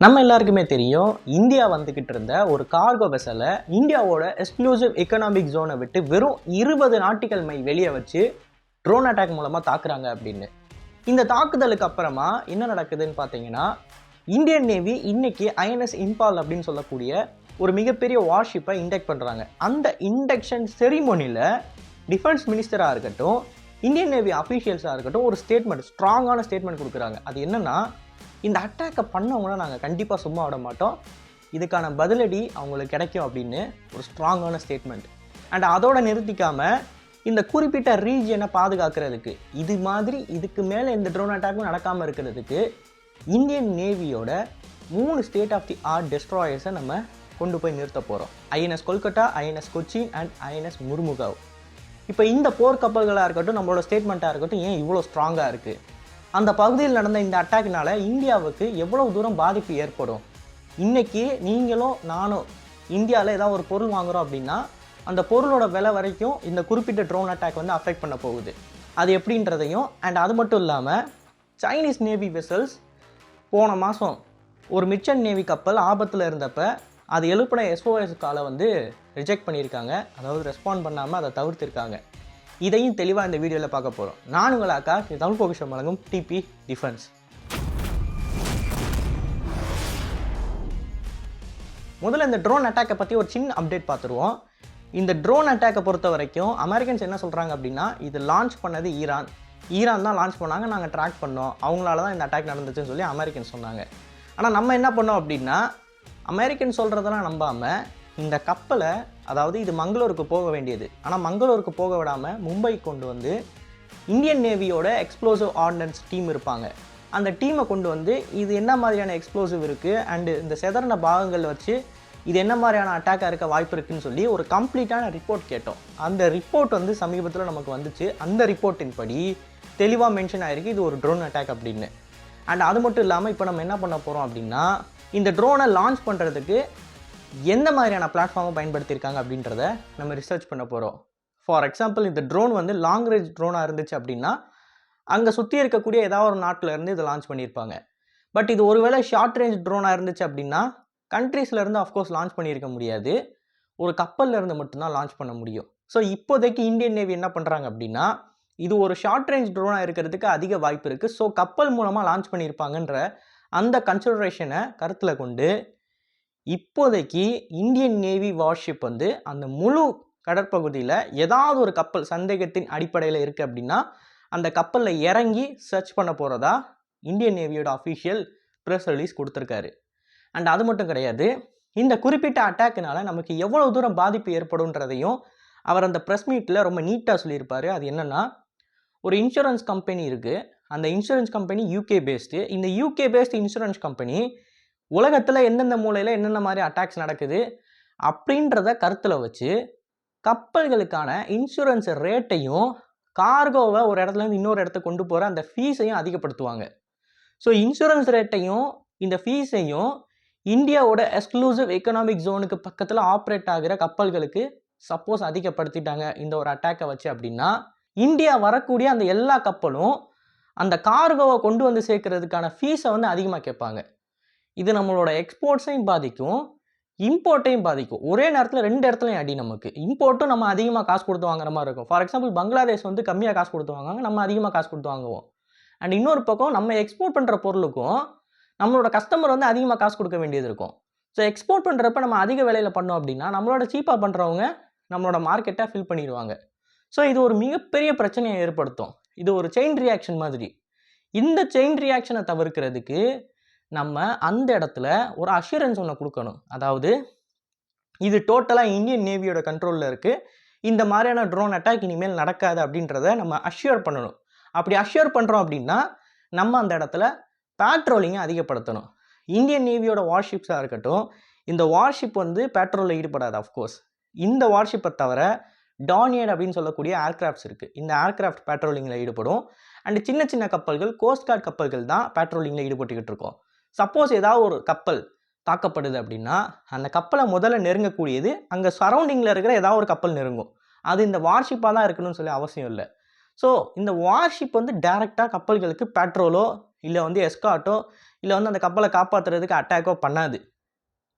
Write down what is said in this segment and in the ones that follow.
நம்ம எல்லாருக்குமே தெரியும் இந்தியா வந்துக்கிட்டு இருந்த ஒரு கார்கோ வெசலை இந்தியாவோட எக்ஸ்க்ளூசிவ் எக்கனாமிக் ஜோனை விட்டு வெறும் இருபது நாட்டிகள் மை வெளியே வச்சு ட்ரோன் அட்டாக் மூலமாக தாக்குறாங்க அப்படின்னு. இந்த தாக்குதலுக்கு அப்புறமா என்ன நடக்குதுன்னு பார்த்தீங்கன்னா இந்தியன் நேவி இன்னைக்கு ஐஎன்எஸ் இம்பால் அப்படின்னு சொல்லக்கூடிய ஒரு மிகப்பெரிய வார்ஷிப்பை இண்டெக்ட் பண்ணுறாங்க அந்த இண்டக்ஷன் செரிமோனியில் டிஃபென்ஸ் மினிஸ்டராக இருக்கட்டும் இந்தியன் நேவி அஃபீஷியல்ஸாக இருக்கட்டும் ஒரு ஸ்டேட்மெண்ட் ஸ்ட்ராங்கான ஸ்டேட்மெண்ட் கொடுக்குறாங்க. அது என்னென்னா இந்த அட்டாக்கை பண்ணவங்கள நாங்கள் கண்டிப்பாக சும்மா விட மாட்டோம். இதுக்கான பதிலடி அவங்களுக்கு கிடைக்கும் அப்படின்னு ஒரு ஸ்ட்ராங்கான ஸ்டேட்மெண்ட் அண்ட் அதோட நிறுத்திக்காமல் இந்த குறிப்பிட்ட ரீஜியனை பாதுகாக்கிறதுக்கு இது மாதிரி இதுக்கு மேலே இந்த ட்ரோன் அட்டாக்கும் நடக்காமல் இருக்கிறதுக்கு இந்தியன் நேவியோட மூணு ஸ்டேட் ஆஃப் தி ஆர்ட் டெஸ்ட்ராயர்ஸை நம்ம கொண்டு போய் நிறுத்த போகிறோம் INS Kolkata INS Cochin and INS Mormugao. இப்போ இந்த போர் கப்பல்களாக இருக்கட்டும் நம்மளோட ஸ்டேட்மெண்ட்டாக இருக்கட்டும் ஏன் இவ்வளோ ஸ்ட்ராங்காக இருக்குது அந்த பகுதியில் நடந்த இந்த அட்டாக்னால் இந்தியாவுக்கு எவ்வளவு தூரம் பாதிப்பு ஏற்படும்? இன்றைக்கி நீங்களும் நானும் இந்தியாவில் ஏதாவது ஒரு பொருள் வாங்குறோம் அப்படின்னா அந்த பொருளோட விலை வரைக்கும் இந்த குறிப்பிட்ட ட்ரோன் அட்டாக் வந்து அஃபெக்ட் பண்ண போகுது. அது எப்படின்றதையும் அண்ட் அது மட்டும் இல்லாமல் சைனீஸ் நேவி வெசல்ஸ் போன மாதம் ஒரு மிச்சன் நேவி கப்பல் ஆபத்தில் இருந்தப்ப அது எழுப்பின எஸ்ஓஎஸ் காலை வந்து ரிஜெக்ட் பண்ணியிருக்காங்க. அதாவது ரெஸ்பாண்ட் பண்ணாமல் அதை தவிர்த்திருக்காங்க. இதையும் தெளிவாக இந்த வீடியோவில் பார்க்க போகிறோம் நான் உங்கள் அக்கா இது தமிழ் பொக்கிஷம் வழங்கும் டிபி டிஃபென்ஸ் முதல்ல இந்த ட்ரோன் அட்டாக்கை பற்றி ஒரு சின்ன அப்டேட் பார்த்துருவோம். இந்த ட்ரோன் அட்டாக்கை பொறுத்த வரைக்கும் அமெரிக்கன்ஸ் என்ன சொல்கிறாங்க அப்படின்னா இது லான்ச் பண்ணது ஈரான். ஈரான் தான் லான்ச் பண்ணாங்க நாங்கள் ட்ராக் பண்ணோம். அவங்களால தான் இந்த அட்டாக் நடந்துச்சுன்னு சொல்லி அமெரிக்கன் சொன்னாங்க. ஆனால் நம்ம என்ன பண்ணோம் அப்படின்னா அமெரிக்கன் சொல்கிறதெல்லாம் நம்பாமல் இந்த கப்பலை அதாவது இது மங்களூருக்கு போக வேண்டியது. ஆனால் மங்களூருக்கு போக விடாமல் மும்பை கொண்டு வந்து இந்தியன் நேவியோட எக்ஸ்ப்ளோசிவ் ஆர்டினன்ஸ் டீம் இருப்பாங்க. அந்த டீமை கொண்டு வந்து இது என்ன மாதிரியான எக்ஸ்ப்ளோசிவ் இருக்குது அண்டு இந்த செதறின பாகங்கள் வச்சு இது என்ன மாதிரியான அட்டாக்காக இருக்க வாய்ப்பு இருக்குன்னு சொல்லி ஒரு கம்ப்ளீட்டான ரிப்போர்ட் கேட்டோம். அந்த ரிப்போர்ட் வந்து சமீபத்தில் நமக்கு வந்துச்சு. அந்த ரிப்போர்ட்டின் படி தெளிவாக மென்ஷன் ஆகிருக்கு இது ஒரு ட்ரோன் அட்டாக் அப்படின்னு. அண்ட் அது மட்டும் இல்லாமல் இப்போ நம்ம என்ன பண்ண போகிறோம் அப்படின்னா இந்த ட்ரோனை லான்ச் பண்ணுறதுக்கு எந்த மாதிரியான பிளாட்ஃபார்மை பயன்படுத்தியிருக்காங்க அப்படின்றத நம்ம ரிசர்ச் பண்ண போகிறோம் ஃபார் எக்ஸாம்பிள் இந்த ட்ரோன் வந்து லாங் ரேஞ்ச் ட்ரோனாக இருந்துச்சு அப்படின்னா அங்கே சுற்றி இருக்கக்கூடிய ஏதாவது ஒரு நாட்டில் இருந்து இதை லான்ச் பண்ணியிருப்பாங்க. பட் இது ஒருவேளை ஷார்ட் ரேஞ்ச் ட்ரோனாக இருந்துச்சு அப்படின்னா கண்ட்ரீஸ்லேருந்து அஃப்கோர்ஸ் லான்ச் பண்ணியிருக்க முடியாது. ஒரு கப்பல்லேருந்து மட்டும்தான் லான்ச் பண்ண முடியும். ஸோ இப்போதைக்கு இந்தியன் நேவி என்ன பண்ணுறாங்க அப்படின்னா இது ஒரு ஷார்ட் ரேஞ்ச் ட்ரோனாக இருக்கிறதுக்கு அதிக வாய்ப்பு இருக்குது ஸோ கப்பல் மூலமாக லான்ச் பண்ணியிருப்பாங்கன்ற அந்த கன்சிடரேஷனை கருத்தில் கொண்டு இப்போதைக்கு இந்தியன் நேவி வார்ஷிப் வந்து அந்த முழு கடற்பகுதியில் ஏதாவது ஒரு கப்பல் சந்தேகத்தின் அடிப்படையில் இருக்குது அப்படின்னா அந்த கப்பலில் இறங்கி சர்ச் பண்ண போகிறதா இந்தியன் நேவியோட அஃபிஷியல் ப்ரெஸ் ரிலீஸ் கொடுத்துருக்காரு. அண்ட் அது மட்டும் கிடையாது இந்த குறிப்பிட்ட அட்டாக்குனால நமக்கு எவ்வளோ தூரம் பாதிப்பு ஏற்படும்ன்றதையும் அவர் அந்த ப்ரெஸ் மீட்டில் ரொம்ப நீட்டாக சொல்லியிருப்பார். அது என்னென்னா ஒரு இன்சூரன்ஸ் கம்பெனி இருக்குது அந்த இன்சூரன்ஸ் கம்பெனி யூகே பேஸ்டு இந்த யூகே பேஸ்டு இன்சூரன்ஸ் கம்பெனி உலகத்தில் எந்தெந்த மூலையில் என்னென்ன மாதிரி அட்டாக்ஸ் நடக்குது அப்படின்றத கருத்தில் வச்சு கப்பல்களுக்கான இன்சூரன்ஸ் ரேட்டையும் கார்கோவை ஒரு இடத்துலேருந்து இன்னொரு இடத்துக்கு கொண்டு போகிற அந்த ஃபீஸையும் அதிகப்படுத்துவாங்க. ஸோ இன்சூரன்ஸ் ரேட்டையும் இந்த ஃபீஸையும் இந்தியாவோட எக்ஸ்க்ளூசிவ் எக்கனாமிக் ஜோனுக்கு பக்கத்தில் ஆப்ரேட் ஆகிற கப்பல்களுக்கு சப்போஸ் அதிகப்படுத்திட்டாங்க இந்த ஒரு அட்டாக்கை வச்சு அப்படின்னா இந்தியா வரக்கூடிய அந்த எல்லா கப்பலும் அந்த கார்கோவை கொண்டு வந்து சேர்க்கறதுக்கான ஃபீஸை வந்து அதிகமாக கேட்பாங்க. இது நம்மளோட எக்ஸ்போர்ட்ஸையும் பாதிக்கும் இம்போர்ட்டையும் பாதிக்கும். ஒரே நேரத்தில் ரெண்டு இடத்துலையும் அடி நமக்கு. இம்போர்ட்டும் நம்ம அதிகமாக காசு கொடுத்து வாங்குற மாதிரி இருக்கும். ஃபார் எக்ஸாம்பிள் பங்களாதேஷ் வந்து கம்மியாக காசு கொடுத்து வாங்குவாங்க நம்ம அதிகமாக காசு கொடுத்து வாங்குவோம். அண்ட் இன்னொரு பக்கம் நம்ம எக்ஸ்போர்ட் பண்ணுற பொருளுக்கும் நம்மளோட கஸ்டமர் வந்து அதிகமாக காசு கொடுக்க வேண்டியது இருக்கும். ஸோ எக்ஸ்போர்ட் பண்ணுறப்ப நம்ம அதிக விலையில் பண்ணோம் அப்படின்னா நம்மளோட சீப்பாக பண்ணுறவங்க நம்மளோட மார்க்கெட்டை ஃபில் பண்ணிடுவாங்க. ஸோ இது ஒரு மிகப்பெரிய பிரச்சனையை ஏற்படுத்தும். இது ஒரு செயின் ரியாக்ஷன் மாதிரி. இந்த செயின் ரியாக்ஷனை தவிர்க்கிறதுக்கு நம்ம அந்த இடத்துல ஒரு அஷூரன்ஸ் ஒன்று கொடுக்கணும். அதாவது இது டோட்டலாக இந்தியன் நேவியோட கண்ட்ரோலில் இருக்குது இந்த மாதிரியான ட்ரோன் அட்டாக் இனிமேல் நடக்காது அப்படின்றத நம்ம அஷ்யூர் பண்ணணும். அப்படி அஷ்யூர் பண்ணுறோம் அப்படின்னா நம்ம அந்த இடத்துல பேட்ரோலிங்கை அதிகப்படுத்தணும். இந்தியன் நேவியோட வார்ஷிப்ஸாக இருக்கட்டும் இந்த வார்ஷிப் வந்து பேட்ரோலில் ஈடுபடாது அஃப்கோர்ஸ் இந்த வார்ஷிப்பை தவிர டானியட் அப்படின்னு சொல்லக்கூடிய ஏர்கிராஃப்ட்ஸ் இருக்குது இந்த ஏர்கிராஃப்ட் பேட்ரோலிங்கில் ஈடுபடும். அண்ட் சின்ன சின்ன கப்பல்கள் கோஸ்ட்கார்ட் கப்பல்கள் தான் பேட்ரோலிங்கில் ஈடுபட்டுக்கிட்டு இருக்கோம். சப்போஸ் ஏதாவது ஒரு கப்பல் தாக்கப்படுது அப்படின்னா அந்த கப்பலை முதல்ல நெருங்கக்கூடியது அங்கே சரௌண்டிங்கில் இருக்கிற ஏதாவது ஒரு கப்பல் நெருங்கும். அது இந்த வார்ஷிப்பாக தான் இருக்கணும்னு சொல்லி அவசியம் இல்லை. ஸோ இந்த வார்ஷிப் வந்து டைரெக்டாக கப்பல்களுக்கு பெட்ரோலோ இல்லை வந்து எஸ்காட்டோ இல்லை வந்து அந்த கப்பலை காப்பாற்றுறதுக்கு அட்டாக்கோ பண்ணாது.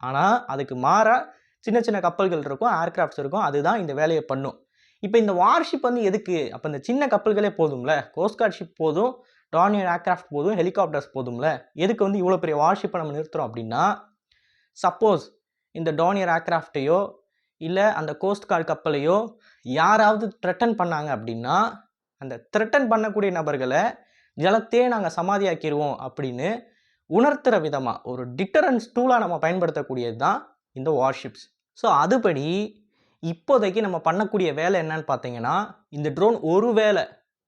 ஆனால் அதுக்கு மாறாக சின்ன சின்ன கப்பல்கள் இருக்கும் ஏர்கிராஃப்ட்ஸ் இருக்கும். அதுதான் இந்த வேலையை பண்ணும். இப்போ இந்த வார்ஷிப் வந்து எதுக்கு? அப்போ இந்த சின்ன கப்பல்களே போதும்ல? கோஸ்ட்கார்ட் ஷிப் போதும். டானியர் ஏர்கிராஃப்ட் போதும் ஹெலிகாப்டர்ஸ் போதும்ல? எதுக்கு வந்து இவ்வளோ பெரிய வார்ஷிப்பை நம்ம நிறுத்துறோம் அப்படின்னா சப்போஸ் இந்த டானியர் ஏர்கிராஃப்டையோ இல்லை அந்த கோஸ்ட் கார்டு கப்பலையோ யாராவது த்ரெட்டன் பண்ணாங்க அப்படின்னா அந்த த்ரெட்டன் பண்ணக்கூடிய நபர்களை ஜலத்தையே நாங்கள் சமாதியாக்கிடுவோம் அப்படின்னு உணர்த்துற விதமாக ஒரு டிட்டரன்ஸ் டூலாக நம்ம பயன்படுத்தக்கூடியது தான் இந்த வார்ஷிப்ஸ் ஸோ அதுபடி இப்போதைக்கு நம்ம பண்ணக்கூடிய வேலை என்னன்னு பார்த்தீங்கன்னா இந்த ட்ரோன் ஒரு வேலை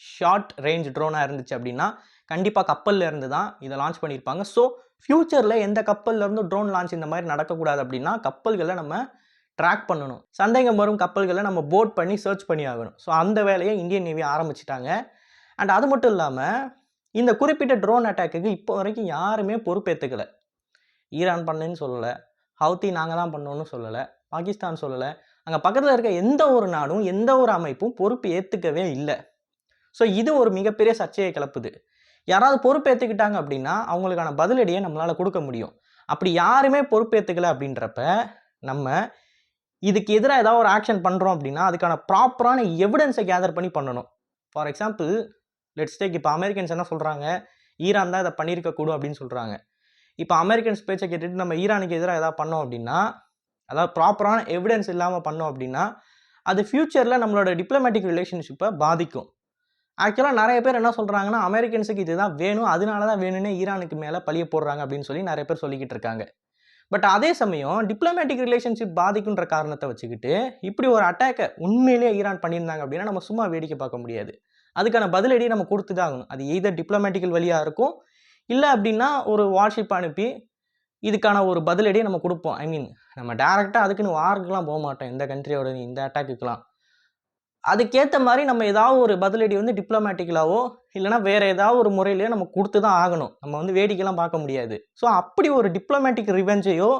ஷார்ட் ரேஞ்ச் ட்ரோனாக இருந்துச்சு அப்படின்னா கண்டிப்பாக கப்பலில் இருந்து தான் இதை லான்ச் பண்ணியிருப்பாங்க. ஸோ ஃப்யூச்சரில் எந்த கப்பல்லேருந்து ட்ரோன் லான்ச் இந்த மாதிரி நடக்கக்கூடாது அப்படின்னா கப்பல்களை நம்ம ட்ராக் பண்ணணும். சந்தேகம் வரும் கப்பல்களை நம்ம போட் பண்ணி சர்ச் பண்ணி ஆகணும். ஸோ அந்த வேலையை இந்தியன் நேவி ஆரம்பிச்சிட்டாங்க. அண்ட் அது மட்டும் இல்லாமல் இந்த குறிப்பிட்ட ட்ரோன் அட்டாக்குக்கு இப்போ வரைக்கும் யாருமே பொறுப்பேற்றுக்கலை ஈரான் பண்ணுன்னு சொல்லலை. ஹவுத்தி நாங்கள் தான் பண்ணோன்னு சொல்லலை. பாகிஸ்தான் சொல்லலை. அங்கே பக்கத்தில் இருக்க எந்த ஒரு நாடும் எந்த ஒரு அமைப்பும் பொறுப்பு ஏற்றுக்கவே இல்லை. ஸோ இது ஒரு மிகப்பெரிய சர்ச்சையை கிளப்புது. யாராவது பொறுப்பேற்றுக்கிட்டாங்க அப்படின்னா அவங்களுக்கான பதிலடியை நம்மளால் கொடுக்க முடியும். அப்படி யாருமே பொறுப்பேற்றுக்கல அப்படின்றப்ப நம்ம இதுக்கு எதிராக ஏதாவது ஒரு ஆக்ஷன் பண்ணுறோம் அப்படின்னா அதுக்கான ப்ராப்பரான எவிடன்ஸை கேதர் பண்ணி பண்ணணும். ஃபார் எக்ஸாம்பிள் லெட்ஸ் டேக் இப்போ அமெரிக்கன்ஸ் என்ன சொல்கிறாங்க ஈரான் தான் இதை பண்ணியிருக்கக்கூடும் அப்படின்னு சொல்கிறாங்க இப்போ அமெரிக்கன்ஸ் பேச்சை கேட்டுட்டு நம்ம ஈரானுக்கு எதிராக எதாவது பண்ணோம் அப்படின்னா அதாவது ப்ராப்பரான எவிடன்ஸ் இல்லாமல் பண்ணோம் அப்படின்னா அது ஃப்யூச்சரில் நம்மளோட டிப்ளமேட்டிக் ரிலேஷன்ஷிப்பை பாதிக்கும். ஆக்சுவலாக நிறைய பேர் என்ன சொல்கிறாங்கன்னா அமெரிக்கன்ஸுக்கு இதுதான் வேணும். அதனால தான் வேணும்னே ஈரானுக்கு மேலே பழிய போடுறாங்க. அப்படின்னு சொல்லி நிறைய பேர் சொல்லிக்கிட்டு இருக்காங்க. பட் அதே சமயம் டிப்ளமேட்டிக் ரிலேஷன்ஷிப் பாதிக்குன்ற காரணத்தை வச்சுக்கிட்டு இப்படி ஒரு அட்டாக்கை உண்மையிலேயே ஈரான் பண்ணியிருந்தாங்க அப்படின்னா நம்ம சும்மா வேடிக்கை பார்க்க முடியாது. அதுக்கான பதிலடி நம்ம கொடுத்து தான் ஆகணும். அது எய்தர் டிப்ளமேட்டிக்கல் வழியாக இருக்கும் இல்லை அப்படின்னா ஒரு வாட்ஸ்அப் அனுப்பி இதுக்கான ஒரு பதிலடியை நம்ம கொடுப்போம். ஐ மீன் நம்ம டேரெக்டாக அதுக்குன்னு வார்க்குலாம் போக மாட்டோம் இந்த கண்ட்ரியோட இந்த அட்டாக்குக்கெலாம் அதுக்கேற்ற மாதிரி நம்ம ஏதாவது ஒரு பதிலடி வந்து டிப்ளமேட்டிக்கலாவோ இல்லைனா வேறு ஏதாவது ஒரு முறையிலையோ நம்ம கொடுத்து தான் ஆகணும். நம்ம வந்து வேடிக்கைலாம் பார்க்க முடியாது. ஸோ அப்படி ஒரு டிப்ளமேட்டிக் ரிவெஞ்சையோ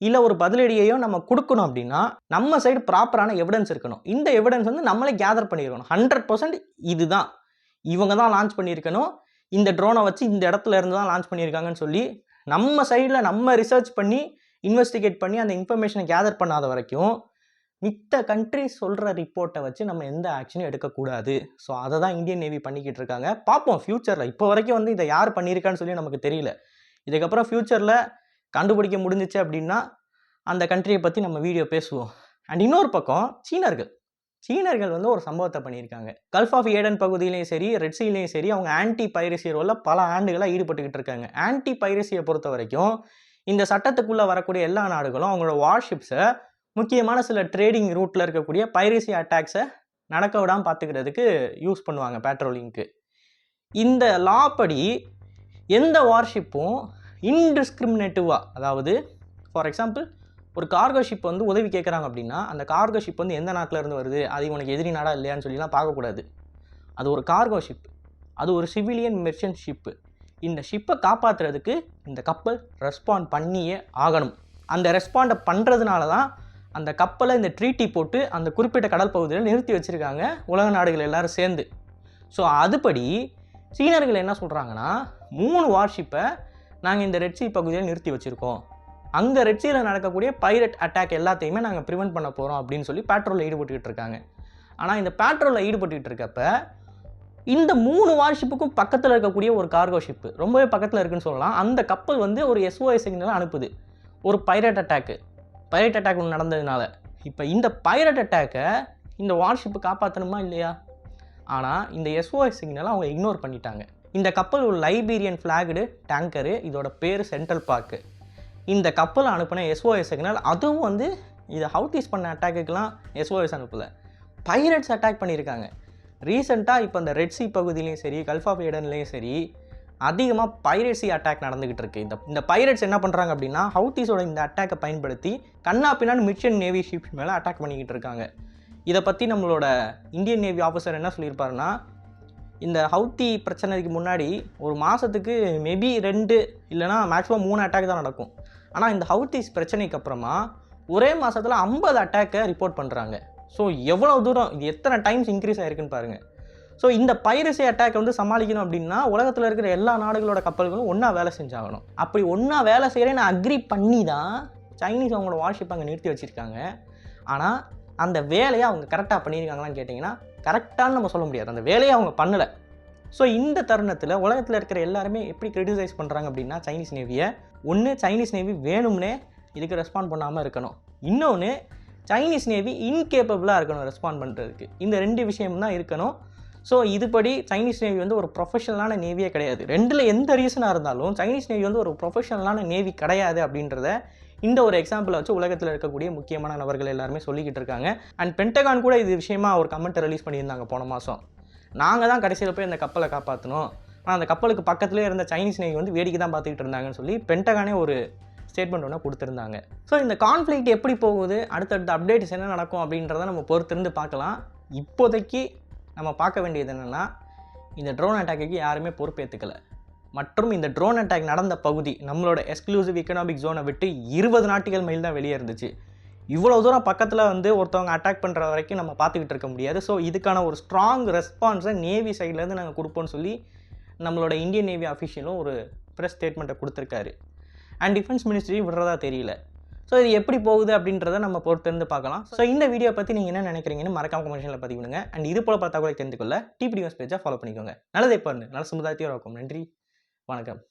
இல்லை ஒரு பதிலடியையோ நம்ம கொடுக்கணும் அப்படின்னா நம்ம சைடு ப்ராப்பரான எவிடன்ஸ் இருக்கணும். இந்த எவிடன்ஸ் வந்து நம்மளே கேதர் பண்ணியிருக்கணும் ஹண்ட்ரட் பர்சன்ட் இதுதான். இவங்க தான் லான்ச் பண்ணியிருக்கணும். இந்த ட்ரோனை வச்சு இந்த இடத்துல இருந்து தான் லான்ச் பண்ணியிருக்காங்கன்னு சொல்லி நம்ம சைடில் நம்ம ரிசர்ச் பண்ணி இன்வெஸ்டிகேட் பண்ணி அந்த இன்ஃபர்மேஷனை கேதர் பண்ணாத வரைக்கும் மித்த கண்ட்ரி சொல்கிற ரிப்போர்ட்டை வச்சு நம்ம எந்த ஆக்ஷனும் எடுக்கக்கூடாது. ஸோ அதை தான் இந்தியன் நேவி பண்ணிக்கிட்டு இருக்காங்க பார்ப்போம் ஃப்யூச்சரில் இப்போ வரைக்கும் வந்து இதை யார் பண்ணியிருக்கான்னு சொல்லி நமக்கு தெரியல. இதுக்கப்புறம் ஃப்யூச்சரில் கண்டுபிடிக்க முடிஞ்சிச்சு அப்படின்னா அந்த கண்ட்ரியை பற்றி நம்ம வீடியோ பேசுவோம். அண்ட் இன்னொரு பக்கம் சீனர்கள். சீனர்கள் வந்து ஒரு சம்பவத்தை பண்ணியிருக்காங்க. கல்ஃப் ஆஃப் ஏடன் பகுதியிலையும் சரி ரெட் சீலையும் சரி அவங்க ஆன்டி பைரசி ரோலில் பல ஆண்டுகளாக ஈடுபட்டுக்கிட்டு இருக்காங்க. ஆன்டி பைரசியை பொறுத்த வரைக்கும் இந்த சட்டத்துக்குள்ளே வரக்கூடிய எல்லா நாடுகளும் அவங்களோட வார்ஷிப்ஸை முக்கியமான சில ட்ரேடிங் ரூட்டில் இருக்கக்கூடிய பைரசி அட்டாக்ஸை நடக்க விடாமல் பார்த்துக்கிறதுக்கு யூஸ் பண்ணுவாங்க பேட்ரோலிங்க்கு இந்த லா படி எந்த வார்ஷிப்பும் இன்டிஸ்கிரிமினேட்டிவாக அதாவது ஃபார் எக்ஸாம்பிள் ஒரு கார்கோ ஷிப் வந்து உதவி கேட்குறாங்க அப்படின்னா அந்த கார்கோ ஷிப் வந்து எந்த நாட்டில் இருந்து வருது? அது உனக்கு எதிரி நாடா இல்லையான்னு சொல்லிலாம் பார்க்கக்கூடாது அது ஒரு கார்கோ ஷிப் அது ஒரு சிவிலியன் மெர்ச்சன்ட் ஷிப்பு இந்த ஷிப்பை காப்பாற்றுறதுக்கு இந்த கப்பல் ரெஸ்பாண்ட் பண்ணியே ஆகணும். அந்த ரெஸ்பாண்டை பண்ணுறதுனால தான் அந்த கப்பலை இந்த ட்ரீட்டி போட்டு அந்த குறிப்பிட்ட கடல் பகுதியில் நிறுத்தி வச்சுருக்காங்க உலக நாடுகள் எல்லோரும் சேர்ந்து. ஸோ அதுபடி சீனர்கள் என்ன சொல்கிறாங்கன்னா மூணு வார்ஷிப்பை நாங்கள் இந்த ரெட்சி பகுதியில் நிறுத்தி வச்சுருக்கோம். அங்கே ரெட்சியில் நடக்கக்கூடிய பைரட் அட்டாக் எல்லாத்தையுமே நாங்கள் ப்ரிவெண்ட் பண்ண போகிறோம் அப்படின்னு சொல்லி பேட்ரோலில் ஈடுபட்டுக்கிட்டு இருக்காங்க. ஆனால் இந்த பேட்ரோலில் ஈடுபட்டுக்கிட்டு இருக்கப்ப இந்த மூணு வார்ஷிப்புக்கும் பக்கத்தில் இருக்கக்கூடிய ஒரு கார்கோ ஷிப்பு ரொம்பவே பக்கத்தில் இருக்குன்னு சொல்லலாம் அந்த கப்பல் வந்து ஒரு எஸ்ஓஐ சிக்னலை அனுப்புது. ஒரு பைரட் அட்டாக்கு பைரட் அட்டாக் ஒன்று நடந்ததுனால. இப்போ இந்த பைரட் அட்டாக்கை இந்த வார்ஷிப்பு காப்பாற்றணுமா இல்லையா? ஆனால் இந்த எஸ்ஓஎஸ் சிக்னலை அவங்க இக்னோர் பண்ணிட்டாங்க. இந்த கப்பல் ஒரு லைபீரியன் ஃப்ளாக்டு டேங்கரு இதோட பேர் சென்ட்ரல் பார்க்கு இந்த கப்பல் அனுப்பின எஸ்ஓஎஸ் சிக்னல் அதுவும் வந்து இதை ஹவுட்டிஸ் பண்ண அட்டாக்குக்கெலாம் எஸ்ஓஎஸ் அனுப்பலை. பைரட்ஸ் அட்டாக் பண்ணியிருக்காங்க ரீசெண்டாக இப்போ இந்த ரெட் சி பகுதியிலையும் சரி கல்ஃப் ஆஃப் ஏடன்லேயும் சரி அதிகமாக பைரட்ஸி அட்டாக் நடந்துகிட்டு இருக்கு. இந்த இந்த பைரட்ஸ் என்ன பண்ணுறாங்க அப்படின்னா ஹவுத்திஸோட இந்த அட்டாக்கை பயன்படுத்தி கண்ணா பின்னான்னு மிச்சன் நேவி ஷிப்ஸ் மேலே அட்டாக் பண்ணிக்கிட்டு இருக்காங்க. இதை பற்றி நம்மளோட இந்தியன் நேவி ஆஃபீஸர் என்ன சொல்லியிருப்பாருன்னா இந்த ஹவுத்தி பிரச்சனைக்கு முன்னாடி ஒரு மாதத்துக்கு மேபி ரெண்டு இல்லைனா மேக்ஸிமம் மூணு அட்டாக் தான் நடக்கும். ஆனால் இந்த ஹவுத்திஸ் பிரச்சனைக்கு அப்புறமா ஒரே மாதத்தில் ஐம்பது அட்டாக்கை ரிப்போர்ட் பண்ணுறாங்க ஸோ எவ்வளோ தூரம் இது எத்தனை டைம்ஸ் இன்க்ரீஸ் ஆயிருக்குன்னு பாருங்கள் ஸோ இந்த பைரசி அட்டாக் வந்து சமாளிக்கணும் அப்படின்னா உலகத்தில் இருக்கிற எல்லா நாடுகளோட கப்பல்களும் ஒன்றா வேலை செஞ்சாகணும். அப்படி ஒன்றா வேலை செய்கிறேன்னு அக்ரி பண்ணி தான் சைனீஸ் அவங்களோட வார்ஷிப் அங்கே நிறுத்தி வச்சுருக்காங்க. ஆனால் அந்த வேலையை அவங்க கரெக்டாக பண்ணியிருக்காங்களான்னு கேட்டிங்கன்னா கரெக்டான்னு நம்ம சொல்ல முடியாது. அந்த வேலையை அவங்க பண்ணலை. ஸோ இந்த தருணத்தில் உலகத்தில் இருக்கிற எல்லாருமே எப்படி கிரிட்டிசைஸ் பண்ணுறாங்க அப்படின்னா சைனீஸ் நேவியை ஒன்று சைனீஸ் நேவி வேணும்னே இதுக்கு ரெஸ்பாண்ட் பண்ணாமல் இருக்கணும். இன்னொன்று சைனீஸ் நேவி இன்கேப்பபிளாக இருக்கணும் ரெஸ்பாண்ட் பண்ணுறதுக்கு இந்த ரெண்டு விஷயம் தான் இருக்கணும். ஸோ இதுபடி சைனீஸ் நேவி வந்து ஒரு ப்ரொஃபஷனலான நேவியே கிடையாது. ரெண்டில் எந்த ரீசனாக இருந்தாலும் சைனீஸ் நேவி வந்து ஒரு ப்ரொஃபஷனலான நேவி கிடையாது அப்படின்றத இந்த ஒரு எக்ஸாம்பிளை வச்சு உலகத்தில் இருக்கக்கூடிய முக்கியமான நபர்கள் எல்லாருமே சொல்லிக்கிட்டு இருக்காங்க. அண்ட் பென்டகான் கூட இது விஷயமா ஒரு கமெண்ட்டை ரிலீஸ் பண்ணியிருந்தாங்க போன மாதம் நாங்கள் தான் கடைசியில் போய் அந்த கப்பலை காப்பாற்றணும் ஆனால் அந்த கப்பலுக்கு பக்கத்துலேயே இருந்த சைனீஸ் நேவி வந்து வேடிக்கை தான் பார்த்துக்கிட்டு இருந்தாங்கன்னு சொல்லி பென்டகானே ஒரு ஸ்டேட்மெண்ட் ஒன்று கொடுத்துருந்தாங்க. ஸோ இந்த கான்ஃப்ளிக்ட் எப்படி போகுது? அடுத்தடுத்த அப்டேட்ஸ் என்ன நடக்கும் அப்படின்றத நம்ம பொறுத்திருந்து பார்க்கலாம். இப்போதைக்கு நம்ம பார்க்க வேண்டியது என்னென்னா இந்த ட்ரோன் அட்டாக்கு யாருமே பொறுப்பேற்றுக்கலை மற்றும் இந்த ட்ரோன் அட்டாக் நடந்த பகுதி நம்மளோட எக்ஸ்க்ளூசிவ் எக்கனாமிக் ஜோனை விட்டு இருபது நாட்டுகள் மைல் தான் வெளியே இருந்துச்சு. இவ்வளோ தூரம் பக்கத்தில் வந்து ஒருத்தவங்க அட்டாக் பண்ணுற வரைக்கும் நம்ம பார்த்துக்கிட்டு இருக்க முடியாது. ஸோ இதுக்கான ஒரு ஸ்ட்ராங் ரெஸ்பான்ஸை நேவி சைட்லேருந்து நாங்கள் கொடுப்போம்னு சொல்லி நம்மளோட இந்தியன் நேவி அஃபிஷியலும் ஒரு ப்ரெஸ் ஸ்டேட்மெண்ட்டை கொடுத்துருக்காரு. அண்ட் டிஃபென்ஸ் மினிஸ்ட்ரி விடுறதா தெரியல. ஸோ இது எப்படி போகுது அப்படின்றத நம்ம பொறுத்திருந்து பார்க்கலாம். ஸோ இந்த வீடியோ பற்றி நீங்கள் என்ன நினைக்கிறீங்கன்னு மறக்காம கமெண்ட்ஸில் பதிவிடுங்க அண்ட் இது போல பார்த்தா கூட தெரிந்து கொள்ள டிபி நியூஸ் பேஜை ஃபாலோ பண்ணிக்கோங்க. நல்லதே பாருங்க. நல்ல சமுதாயத்தையும் இருக்கும் நன்றி. வணக்கம்.